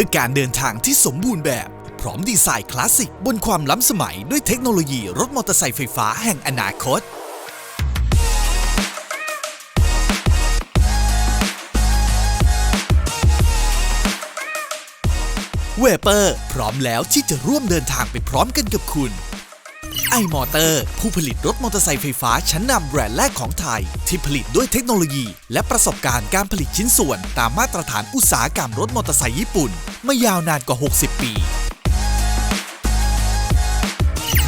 พื่อการเดินทางที่สมบูรณ์แบบ พร้อมดีไซน์คลาสสิกบนความล้ำสมัยด้วยเทคโนโลยีรถมอเตอร์ไซค์ไฟฟ้าแห่งอนาคต เวเปอร์ พร้อมแล้วที่จะร่วมเดินทางไปพร้อมกันกับคุณ ไอมอเตอร์ ผู้ผลิตรถมอเตอร์ไซค์ไฟฟ้าชั้นนำแบรนด์แรกของไทย ที่ผลิตด้วยเทคโนโลยี และประสบการณ์การผลิตชิ้นส่วน ตามมาตรฐานอุตสาหกรรมรถมอเตอร์ไซค์ญี่ปุ่น มายาวนานกว่า 60 ปี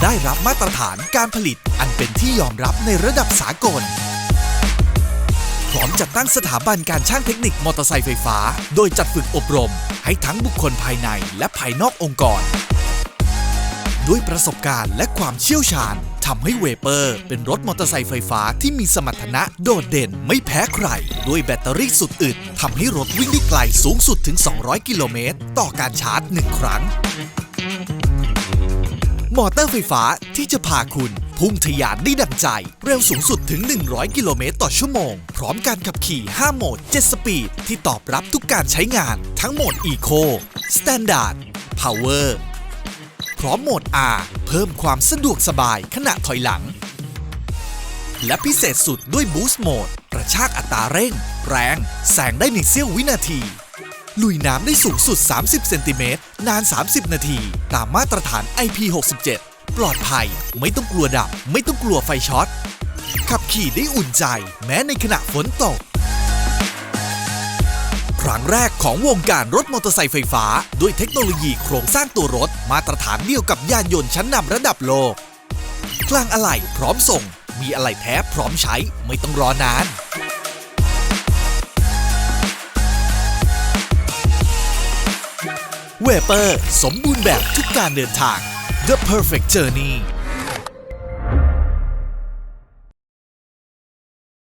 ได้รับมาตรฐานการผลิตอันเป็นที่ยอมรับในระดับสากลพร้อมจัดตั้งสถาบันการช่างเทคนิคมอเตอร์ไซค์ไฟฟ้า โดยจัดฝึกอบรม ให้ทั้งบุคคลภายในและภายนอกองค์กร ด้วยประสบการณ์และความเชี่ยวชาญทำให้เวเปอร์ เป็นรถมอเตอร์ไซค์ไฟฟ้าที่มีสมรรถนะโดดเด่นไม่แพ้ใคร ด้วยแบตเตอรี่สุดอึดทำให้รถวิ่งได้ไกลสูงสุดถึง 200 กิโลเมตร ต่อการชาร์จ 1 ครั้ง มอเตอร์ไฟฟ้าที่จะพาคุณพุ่งทะยานได้ดังใจ เร็วสูงสุดถึง 100 กิโลเมตรต่อชั่วโมง พร้อมการขับขี่ 5 โหมด 7 สปีด ที่ตอบรับทุกการใช้งาน ทั้งโหมด Eco Standard Power พร้ พร้อมโหมด R เพิ่มความสะดวกสบายขณะถอยหลัง และพิเศษสุดด้วย Boost Mode กระชากอัตราเร่ง แรงแซงได้ในเสี้ยววินาที ลุยน้ำได้สูงสุด 30 เซนติเมตรนาน 30 นาที ตามมาตรฐาน IP67 ปลอดภัย ไม่ต้องกลัวดับ ไม่ต้องกลัวไฟช็อต ขับขี่ได้อุ่นใจ แม้ในขณะฝนตก ครั้งแรกของวงการรถมอเตอร์ไซค์ไฟฟ้า ด้วยเทคโนโลยีโครงสร้างตัวรถ มาตรฐานเดียวกับยานยนต์ชั้นนำระดับโลก กลางอะไหล่พร้อมส่ง มีอะไหล่แท้พร้อมใช้ไม่ต้องรอนานเวเปอร์ สมบูรณ์แบบทุกการเดินทาง The Perfect Journey